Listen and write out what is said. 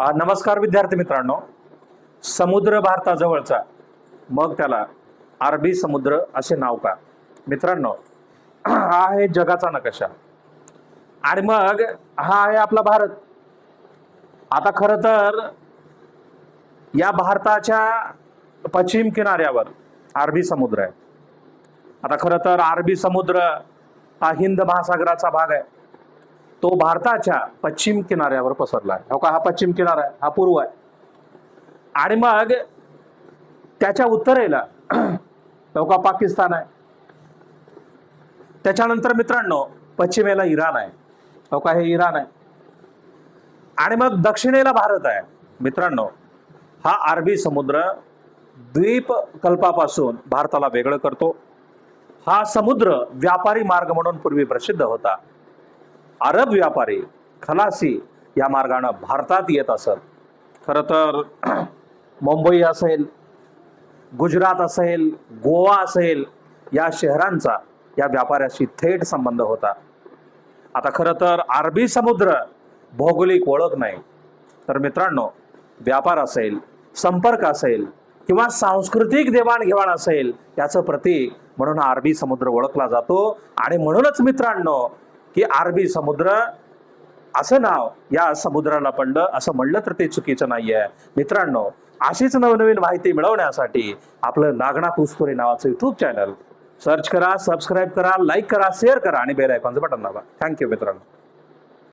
नमस्कार विद्यार्थी मित्रांनो. समुद्र भारताजवळचा. मग त्याला अरबी समुद्र असे नाव का? मित्रांनो हा आहे जगाचा नकाशा. आणि मग हा आहे आपला भारत. आता खर तर या भारताच्या पश्चिम किनाऱ्यावर अरबी समुद्र आहे. आता खर तर अरबी समुद्र हा हिंद महासागराचा भाग आहे. तो भारताच्या पश्चिम किनाऱ्यावर पसरला आहे. हो का? हा पश्चिम किनारा आहे हा पूर्व आहे. आणि मग त्याच्या उत्तरेला हो का पाकिस्तान आहे. त्याच्यानंतर मित्रांनो पश्चिमेला इराण आहे. हो का हे इराण आहे. आणि मग दक्षिणेला भारत आहे. मित्रांनो हा अरबी समुद्र द्वीपकल्पापासून भारताला वेगळं करतो. हा समुद्र व्यापारी मार्ग म्हणून पूर्वी प्रसिद्ध होता. अरब व्यापारी खलासी या मार्गानं भारतात येत असत. खरं तर मुंबई असेल गुजरात असेल गोवा असेल या शहरांचा या व्यापाऱ्याशी थेट संबंध होता. आता खरं तर अरबी समुद्र भौगोलिक ओळख नाही. तर मित्रांनो व्यापार असेल संपर्क असेल किंवा सांस्कृतिक देवाणघेवाण असेल याचं प्रतीक म्हणून अरबी समुद्र ओळखला जातो. आणि म्हणूनच मित्रांनो की अरबी समुद्र असं नाव या समुद्राला पडलं असं म्हणलं तर ते चुकीचं नाहीये. मित्रांनो अशीच नवनवीन माहिती मिळवण्यासाठी आपलं नागना ऊसतोरे नावाचं युट्यूब चॅनल सर्च करा सबस्क्राईब करा लाईक करा शेअर करा आणि बेल आयकॉनचं बटन दाबा. थँक्यू मित्रांनो.